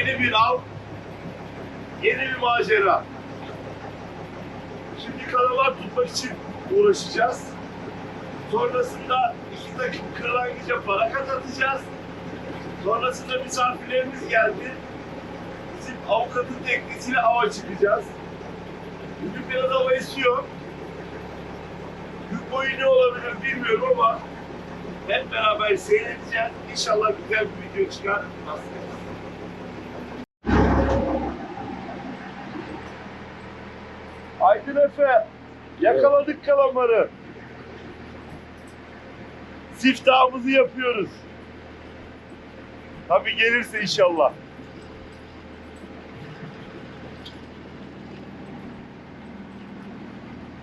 Yeni bir av, yeni bir macera. Şimdi kalamar tutmak için uğraşacağız. Sonrasında iki takım kırlangıca para atacağız. Sonrasında misafirlerimiz geldi. Bizim avukatın teknesiyle ava çıkacağız. Bugün biraz hava esiyor. Gün boyu ne olabilir bilmiyorum ama hep beraber seyredeceğiz. İnşallah güzel bir video çıkar. Aydın Efe, yakaladık kalamarı. Siftahımızı yapıyoruz. Tabii gelirse inşallah.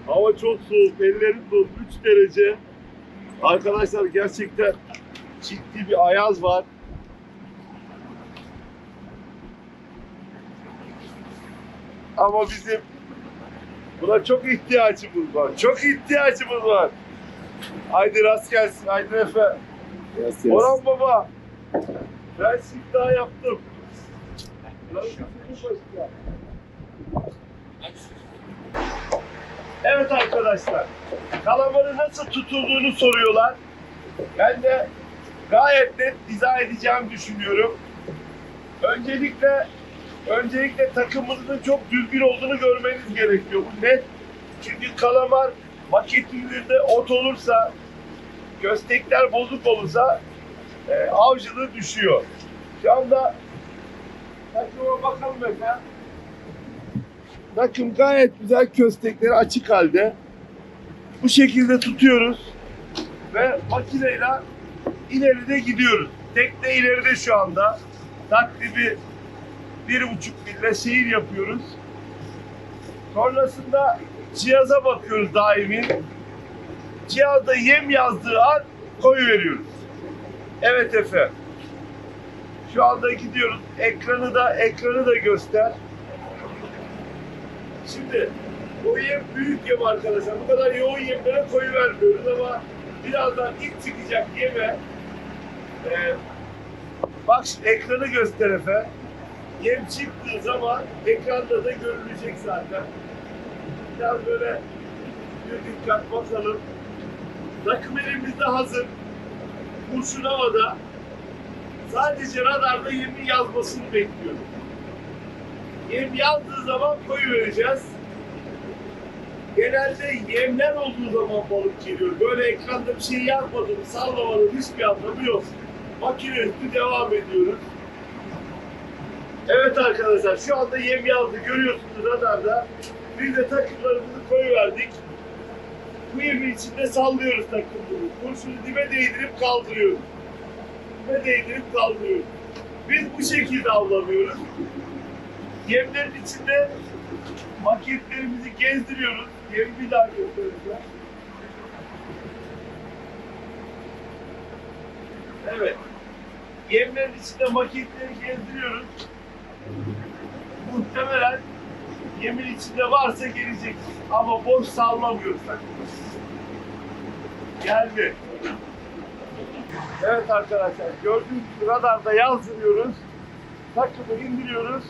Hava çok soğuk, ellerim dolu, 3 derece. Arkadaşlar gerçekten ciddi bir ayaz var. Ama bizim buna çok ihtiyacımız var. Çok ihtiyacımız var. Haydi rast gelsin, haydi Efe. Orhan Baba, ben siftah yaptım. Evet arkadaşlar, kalamarı nasıl tutulduğunu soruyorlar. Ben de gayet net izah edeceğimi düşünüyorum. Öncelikle öncelikle takımınızın çok düzgün olduğunu görmeniz gerekiyor. Bu net. Çünkü kalamar maketinde ot olursa, göstekler bozuk olursa e, avcılığı düşüyor. Şu anda takıma bakalım efendim. Takım gayet güzel köstekleri açık halde. Bu şekilde tutuyoruz ve makineyle ileride gidiyoruz. Tekne ileride şu anda. Takribi bir buçuk mille seyir yapıyoruz. Sonrasında cihaza bakıyoruz daimi. Cihazda yem yazdığı an koyu veriyoruz. Evet Efe. Şu anda gidiyoruz. Ekranı da ekranı da göster. Şimdi bu yem büyük yem arkadaşlar. Bu kadar yoğun yemlere koyu vermiyoruz ama birazdan ilk çıkacak yeme e, bak ekranı göster Efe. Yem çıktığı zaman ekranda da görülecek zaten. Biraz böyle bir dikkat bakalım. Takım elimizde hazır. Kurşun havada. Sadece radarda yemin yazmasını bekliyorum. Yem yazdığı zaman koyu vereceğiz. Genelde yemler olduğu zaman balık geliyor. Böyle ekranda bir şey yazmadım, sallamanın hiçbir anlamı yok. Makine devam ediyoruz. Evet arkadaşlar şu anda yem yazdı görüyorsunuz radarda. Biz de takımlarımızı koyu verdik. Bu yemin içinde sallıyoruz takımları. Kurşunu dibe değdirip kaldırıyoruz. Dibe değdirip kaldırıyoruz. Biz bu şekilde avlanıyoruz. Yemlerin içinde maketlerimizi gezdiriyoruz. Yemi bir daha göstereceğim. Evet. Yemlerin içinde maketleri gezdiriyoruz. Muhtemelen yemin içinde varsa gelecek. Ama boş sallamıyoruz. Geldi. Evet arkadaşlar gördüğünüz gibi radarda yazdırıyoruz. Takımı indiriyoruz.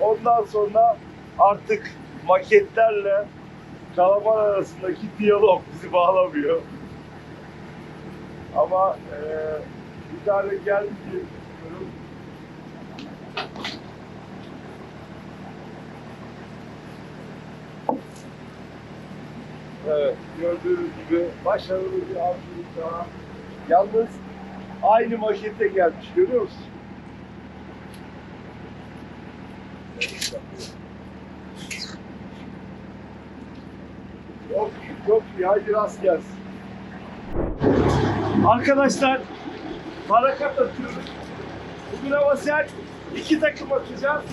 Ondan sonra artık maketlerle kalamar arasındaki diyalog bizi bağlamıyor. Ama eee bir tane geldi. Evet, gördüğünüz gibi başarılı bir avcılık daha. Yalnız aynı makete gelmiş, görüyor musun? Çok iyi, çok iyi. Haydi rast gelsin. Arkadaşlar, atıyoruz. Bugün hava sert. İki takım atacağız.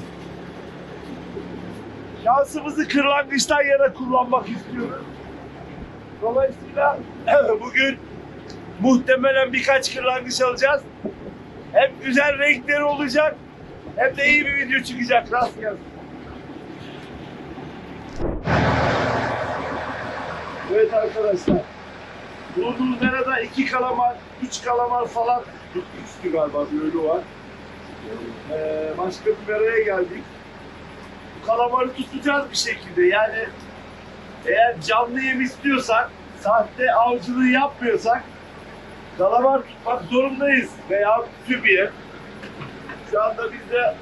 Şansımızı kırlangıçtan yana kullanmak istiyoruz. Dolayısıyla bugün muhtemelen birkaç kırlangıç alacağız. Hem güzel renkleri olacak hem de iyi bir video çıkacak. Rast gelsin. Evet arkadaşlar. Bulunduğumuz nerede iki kalamar, üç kalamar falan Üçlü galiba ölü var. Ee, başka bir meraya geldik. Bu kalamarı tutacağız bir şekilde. Yani eğer canlı yem istiyorsak, sahte avcılığı yapmıyorsak kalamar tutmak zorundayız. Veya tübiye. Şu anda biz de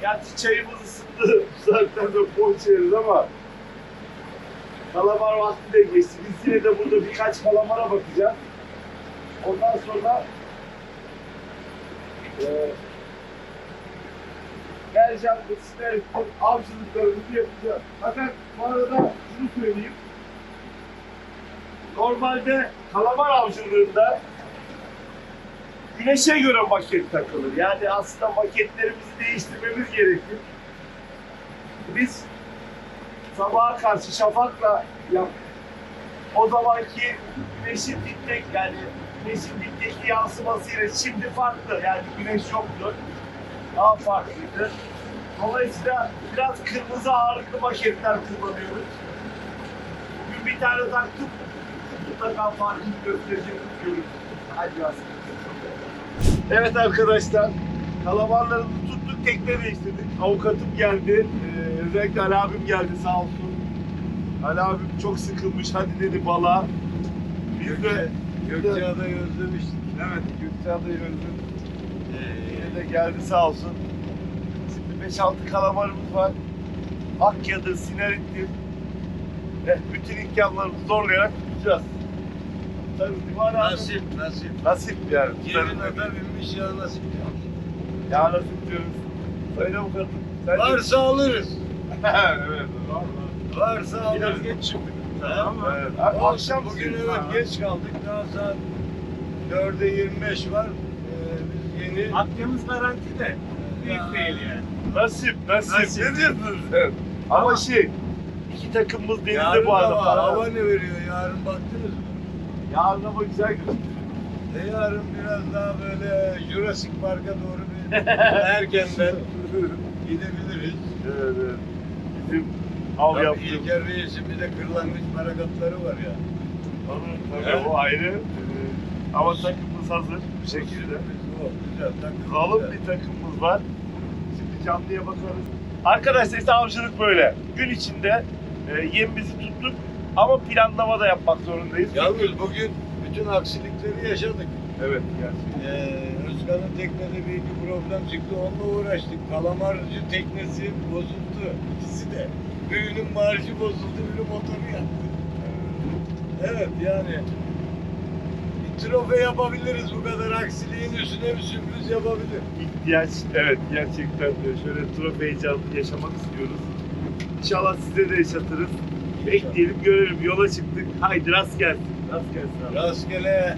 gerçi çayımız ısındı. Zaten de poğaça ama kalamar vakti de geçti. Biz yine de burada birkaç kalamara bakacağız. Ondan sonra ve Sinerit'in avcılıklarımızı yapacağız. Fakat bu arada şunu söyleyeyim. Normalde kalamar avcılığında güneşe göre maket takılır. Yani aslında maketlerimizi değiştirmemiz gerekir. Biz sabaha karşı şafakla yap. O zamanki güneşin diptek yani güneşin dipteki yansımasıyla şimdi farklı. Yani güneş yoktu. Daha farklıydı. Dolayısıyla biraz kırmızı ağırlıklı maketler kullanıyoruz. Bugün bir tane taktık. Mutlaka farkını gösterecek diyoruz. Hadi bakalım. Evet arkadaşlar, kalamarlarını tuttuk, tekne değiştirdik. Avukatım geldi, ee, özellikle Ali abim geldi sağ olsun. Ali abim çok sıkılmış, hadi dedi bala. Biz de Gökçeada'yı özlemiştik. Evet, Gökçeada'yı özledim. Yine de geldi sağ olsun. Şimdi 5-6 kalamarımız var. Akya'dır, Sinerit'tir. Eh, bütün imkanlarımızı zorlayarak abi? Nasip, nasip. Nasip yani. Tutarız. ada binmiş ya nasip. Ya nasip diyoruz. Söyle bu kadın. Varsa alırız. evet. Varsa alırız. Biraz geç çıktık. Tamam mı? Evet. Abi, akşam bugün evet geç kaldık. Daha saat 4'e 25 var. Ee, biz yeni Hakkımız garanti de büyük değil yani. Nasip, nasip. Nasip. Ne diyorsun sen? Ama şey, iki takımımız denizde Yarın bu da arada. var. Hava ne veriyor? Yarın baktınız mı? Yarın ama güzel gözüküyor. E yarın biraz daha böyle Jurassic Park'a doğru bir erkenden gidebiliriz. Evet, evet. Bizim av Tabii yaptığımız. İlker Reis'in bir de kırlangıç merakatları var ya. Tabii, tabii Evet. o ayrı. Ee, Ama takımımız hazır bir şekilde. O, güzel takım. Güzel. bir takımımız var. Şimdi canlıya bakarız. Arkadaşlar işte avcılık böyle. Gün içinde e, yemimizi tuttuk ama planlama da yapmak zorundayız. Yalnız bugün bütün aksilikleri yaşadık. Evet gerçekten. Ee, Özkan'ın teknede bir iki problem çıktı. Onunla uğraştık. Kalamarcı teknesi bozuldu. İkisi de. Birinin marşı bozuldu, biri motoru yaktı. Evet yani bir trofe yapabiliriz bu kadar aksiliğin üstüne bir sürpriz yapabilir. ihtiyaç evet gerçekten de şöyle trofe heyecanını yaşamak istiyoruz. İnşallah size de yaşatırız. Bekleyelim görelim yola çıktık. Haydi rast gelsin. Rast gelsin abi. Rastgele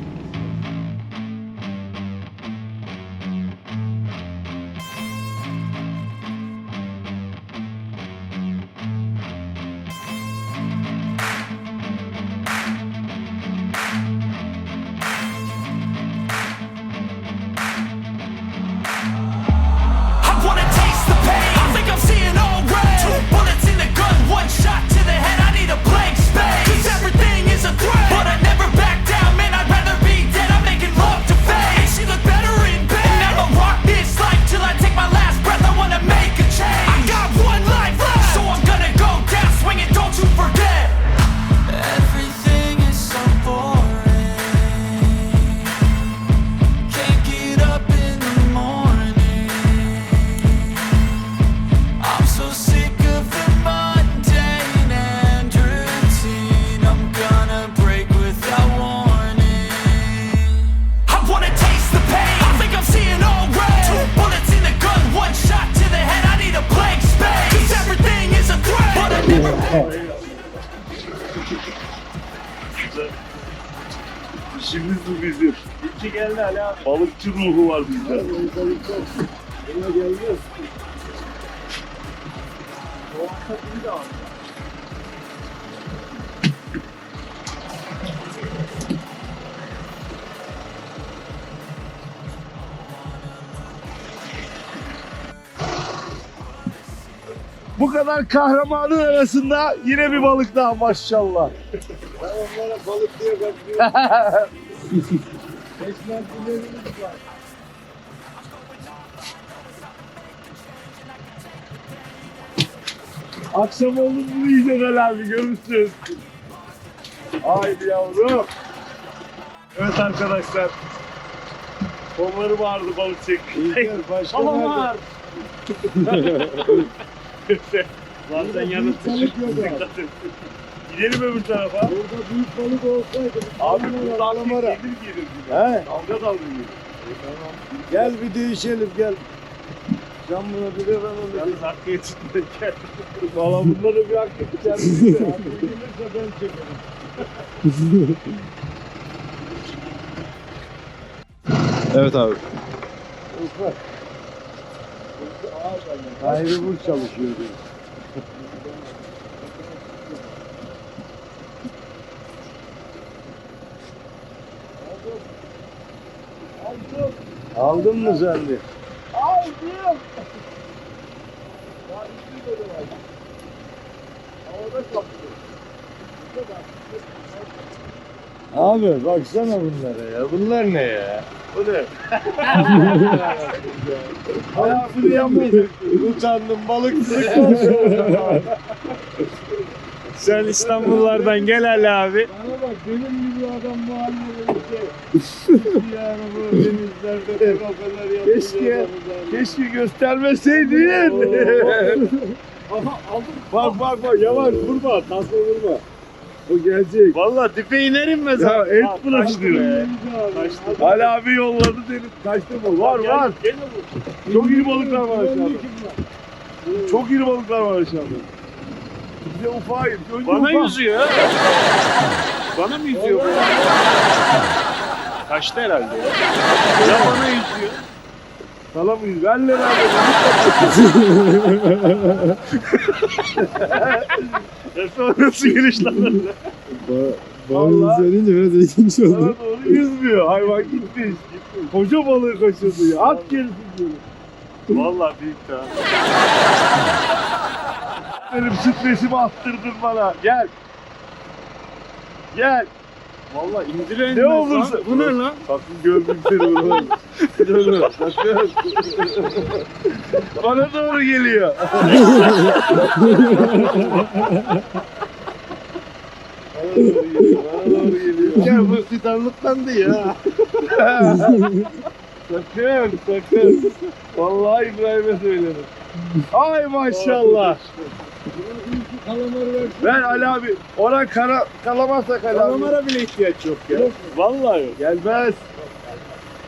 geldi Ali abi. Balıkçı ruhu var bizde. Yine gelmiyoruz. O takımı da var. Bu kadar kahramanın arasında yine bir balık daha maşallah. ben onlara balık diye bakıyorum. Beklentilerimiz var. Akşam oldu bunu yiyeceğiz Ali abi görürsün. Haydi yavrum. Evet arkadaşlar. Kolları vardı balık Kalamar. nerede? Zaten yanı Büyük Gidelim öbür tarafa. Burada büyük balık olsaydı. Abi bu dalga gelir gelir. He? Dalga dalga gelir. Gel bir değişelim gel. Can buna bir de ben onu Yalnız hakkı çıkmayacak. Valla bunları bir hakkı içerisinde. Gelirse ben çekerim. Evet abi. Ufak. Ayrı vur çalışıyor diyor. Aldın mı de? Aldım. Havada kaptı. Abi baksana bunlara ya. Bunlar ne ya? O ne? Hayatını yapmayın. Utandım balıkçılıktan sonra. Sen İstanbullardan gel Ali abi. Bana bak benim gibi adam bu haline gelecek. Yani bu denizlerde o kadar yapıyor. Keşke- Keşke göstermeseydin. Ama aldım. bak bak bak yavaş vurma. Tasma vurma. O gelecek. Valla dipe iner inmez Ya abi. et bırakılıyor. Kaçtı. Ali abi yolladı deniz. Kaçtı mı? Var Gel, var. Gel bu. Çok iyi balıklar var aşağıda. Çok iyi balıklar var aşağıda. Bize. Önce Bana ufak. yüzüyor. Bana mı yüzüyor bu? Kaçtı herhalde ya. Ya bana yüzüyor. Sana mıyız? Ver lan abi. Ya sonrası giriş lan. Bana söyleyince biraz ilginç Sana oldu. doğru yüzmüyor. Hayvan gitti. gitti. Koca balığı kaçırdı ya. At gerisin diyorum. Valla büyük ha. Benim stresimi attırdın bana. Gel. Gel. Valla inmez Ne olursa. Bu ne lan? Sakın gördüm seni bunu. Dur, sakın. Bana doğru geliyor. Bana doğru geliyor. Bana doğru geliyor. Ya bu fidanlıktan değil ha. Sakın, sakın. Vallahi İbrahim'e söylerim. Ay maşallah. Kalamarı ver. Ben Ali abi, ona kara, kalamazsak Ali abi. Kalamara bile ihtiyaç yok ya. Vallahi yok. Gelmez.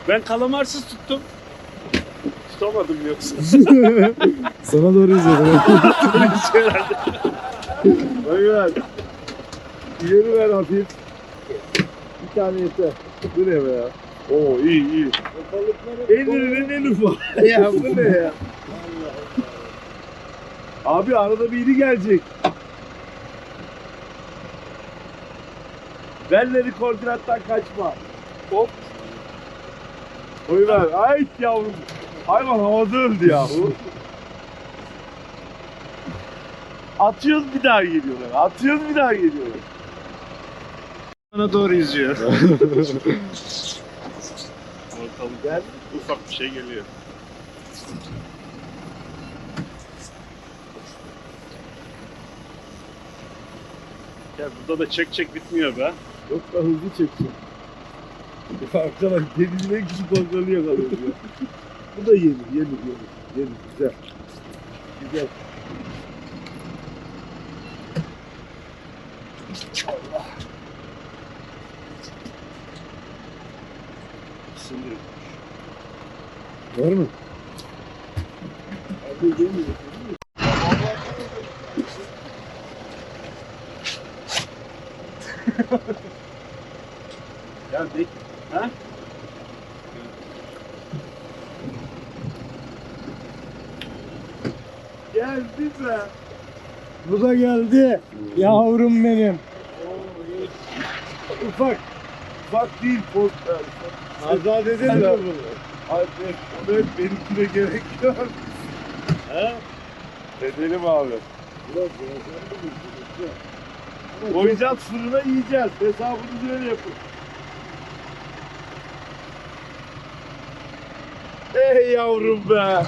Ben kalamarsız tuttum. Tutamadım yoksa. Sana doğru izledim. Bakın. Yürü ver hafif. Bir tane yeter. Bu ne be ya? Oo iyi iyi. Ellerinin en ufak. ya bu ne ya? Abi arada biri gelecek. Belleri koordinattan kaçma. Hop. Oy ver. Ay yavrum. Hayvan havada öldü yahu. Atıyoruz bir daha geliyorlar. Atıyoruz bir daha geliyorlar. Bana doğru yüzüyor. Gel. Ufak bir şey geliyor. Ya burada da çek çek bitmiyor be. Yok da hızlı çeksin. Ya arkadaş denizin en küçük balıklarını yakalıyor ya. Bu da yenir, yenir, yenir. Yenir, güzel. Güzel. Allah. Sindir. Var mı? Abi yemiyor. Ya bek ha? Geldi be. Bu da geldi. Yavrum benim. Ufak. Ufak değil, post. Azat edin Sen de. bunu. Hadi, onu hep benimkine gerek yok. Ha? Edelim abi. Koyacağız fırına yiyeceğiz. Hesabını böyle yapın. Ey yavrum be.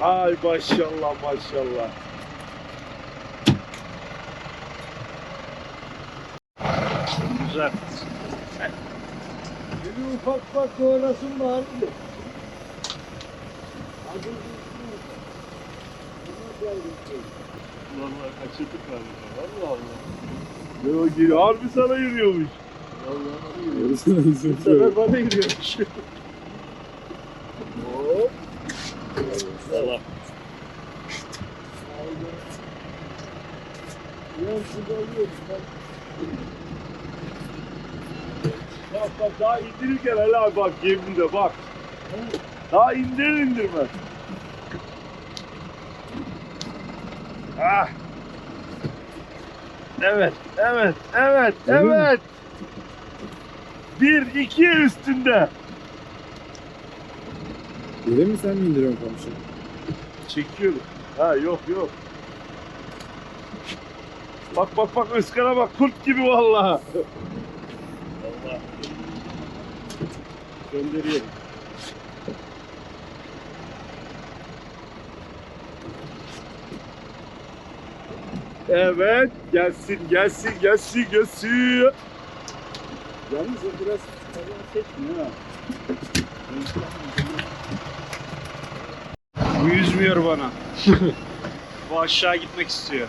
Ay maşallah maşallah. Güzel. Bir ufak ufak sonrasın vardı. Vallahi kaçırdık galiba. Allah Allah. Ne o geliyor? Harbi sana yürüyormuş. Yarısına Bu izliyorum. sefer bana yürüyormuş. Hop. Allah. Bak bak daha indirirken hele abi bak geminde bak. Daha indirir indirmez. Ah. Evet, evet, evet, Öyle mi? evet. Bir, iki üstünde. Yere mi sen mi indiriyorsun komşu? Çekiyorum. Ha yok yok. Bak bak bak ıskara bak kurt gibi vallahi. Allah. Gönderiyorum. Evet gelsin gelsin gelsin gelsin. Yalnız o biraz fazla seçmiyor ha. Bu yüzmüyor bana. Bu aşağı gitmek istiyor.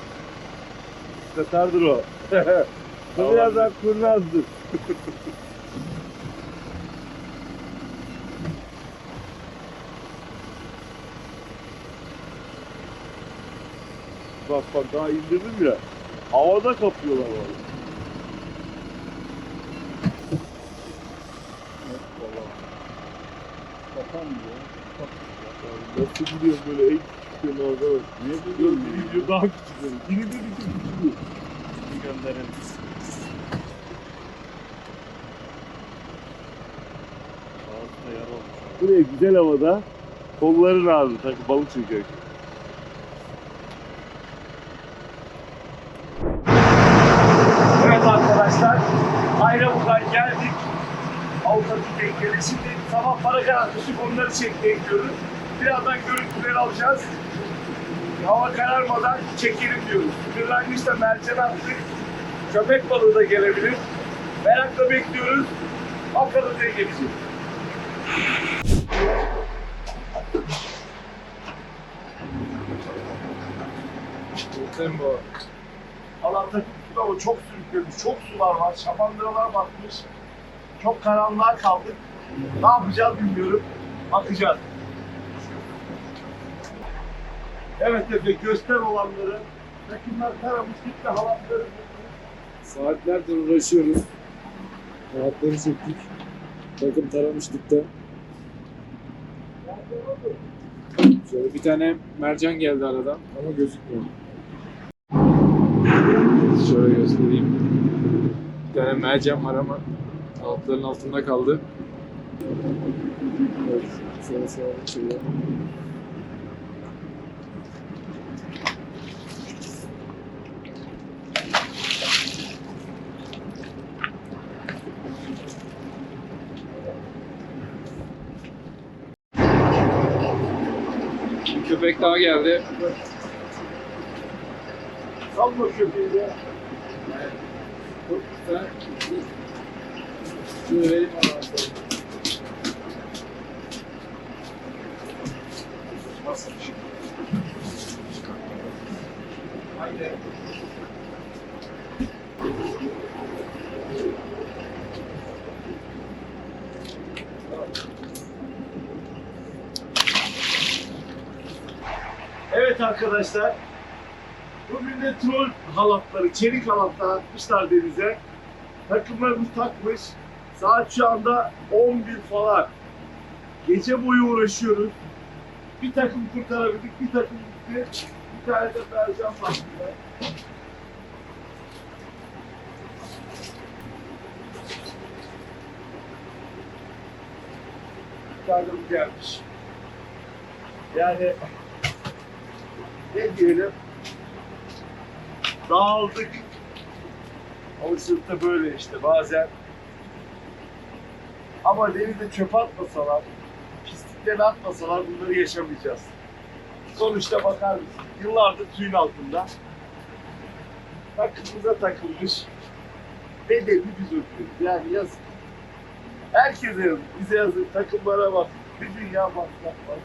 Katardır o. Bu birazdan kurnazdır. bak bak daha indirdim ya. Havada kapıyorlar. Kapanmıyor. Nasıl gidiyor böyle en küçük şeyin orada bak. Niye biliyorum video daha küçük de bir küçük. Gönderelim. Ağzı da yara olmuş. Buraya güzel havada kolların ağrı takı balık çekiyor. Evet arkadaşlar, Ayravu'dan geldik. Avukatı tekleri. Şimdi sabah para karartmıştık, onları çekmeye gidiyoruz. Birazdan görüntüleri alacağız. Hava kararmadan çekelim diyoruz. Kırlangıçta mercan attık. Köpek balığı da gelebilir. Merakla bekliyoruz. Bakalım ne gelecek. Alanda ama çok sürüklemiş, çok sular var, şamandıralar batmış. Çok karanlığa kaldık. Ne yapacağız bilmiyorum. Bakacağız. Evet Efe göster olanları. Takımlar taramış gitti halatları. Saatlerdir uğraşıyoruz. Rahatları çektik. Takım taramıştık da. Şöyle bir tane mercan geldi aradan ama gözükmüyor. Şöyle göstereyim. Bir tane mercan var ama altların altında kaldı. Evet, şöyle. Bir köpek daha geldi. Salma köpeği de. Çok Evet arkadaşlar. Bugün de troll halatları, çelik halatlar atmışlar denize. Takımlarımız takmış. Saat şu anda 11 falan. Gece boyu uğraşıyoruz. Bir takım kurtarabildik, bir takım gitti. Bir tane de mercan var. bu gelmiş. Yani ne diyelim dağıldık. Alışıkta böyle işte bazen Ama denize çöp atmasalar, pislikleri atmasalar bunları yaşamayacağız. Sonuçta bakar mısın? Yıllardır suyun altında. Takımıza takılmış. Bedelini biz ödüyoruz. Yani yazık. Herkese. Bize yazık. Takımlara bak. Bir dünya masraf var.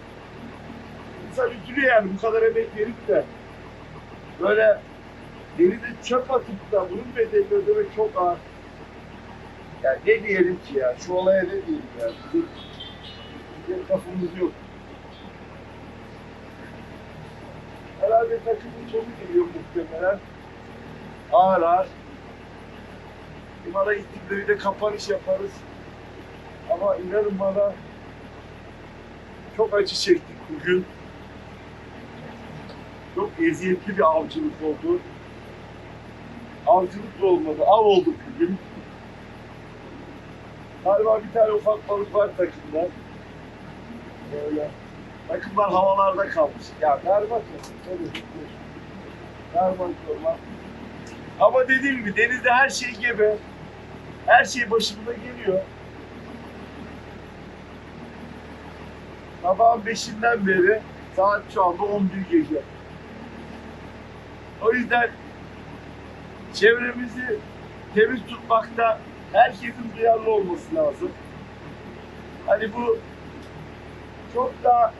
İnsan üzülüyor yani bu kadar emek verip de böyle denize çöp atıp da bunun bedelini ödemek çok ağır. Yani ne diyelim ki ya? Şu olaya ne diyelim ya? Bizim, bizim kafamız yok. Herhalde takımın sonu geliyor muhtemelen. Ağır ağır. İmara gittikleri de kapanış yaparız. Ama inanın bana çok acı çektik bugün. Çok eziyetli bir avcılık oldu. Avcılık da olmadı, av olduk bugün. Galiba bir tane ufak balık var takımda. Böyle. Takımlar havalarda kalmış. Ya berbat. Berbat. Ama dediğim gibi denizde her şey gebe. Her şey başımıza geliyor. Sabahın beşinden beri saat şu anda 11 gece. O yüzden çevremizi temiz tutmakta herkesin duyarlı olması lazım. Hani bu çok daha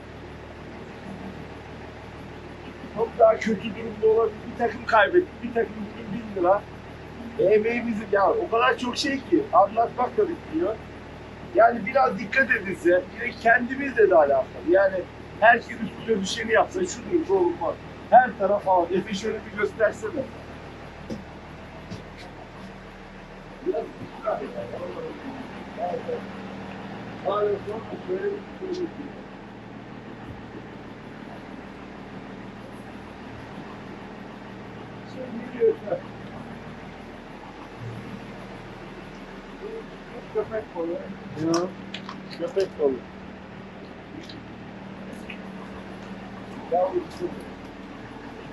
çok daha kötü durumda olabilir. Bir takım kaybettik, bir takım bugün 1000 lira. E, emeğimizi ya o kadar çok şey ki anlatmak da bitmiyor. Yani biraz dikkat edilse, yine kendimizle de alakalı. Yani herkes üstüne düşeni yapsa şudur, bu olmaz. Her taraf hava. Efe şöyle bir göstersene. Biraz Köpek balığı. Ya. Köpek balığı. Yavrusu.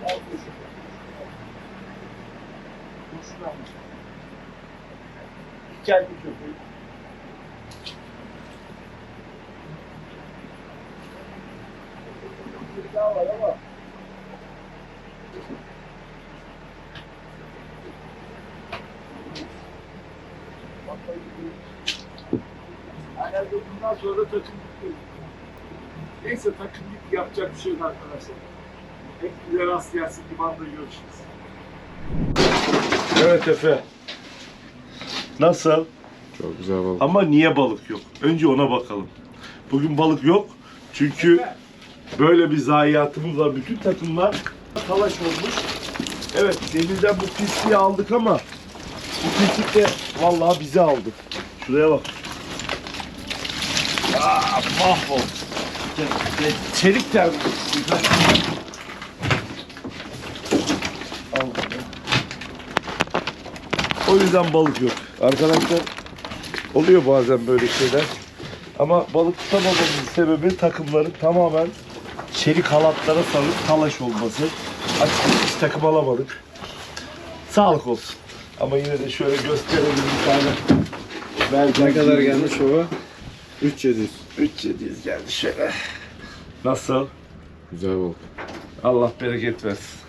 Yavrusu. Kuşuna. Dikenli köpek. Bir daha var ama Herhalde bundan sonra da takım bitti. Neyse takım bitti yapacak bir şey yok arkadaşlar. Hep bize rast gelsin limanda görüşürüz. Evet Efe. Nasıl? Çok güzel balık. Ama niye balık yok? Önce ona bakalım. Bugün balık yok. Çünkü böyle bir zayiatımız var. Bütün takımlar talaş olmuş. Evet denizden bu pisliği aldık ama bu pislik de vallahi bizi aldı. Şuraya bak. Aa, mahvol. Ce- ce- Çelik ter. O yüzden balık yok. Arkadaşlar oluyor bazen böyle şeyler. Ama balık tutamamamızın sebebi takımların tamamen çelik halatlara sarıp talaş olması. Açıkçası hiç takım alamadık. Sağlık olsun. Ama yine de şöyle gösterelim bir tane. Belki Ne kadar gelmiş baba? 3700. 3700 geldi şöyle. Nasıl? Güzel balık. Allah bereket versin.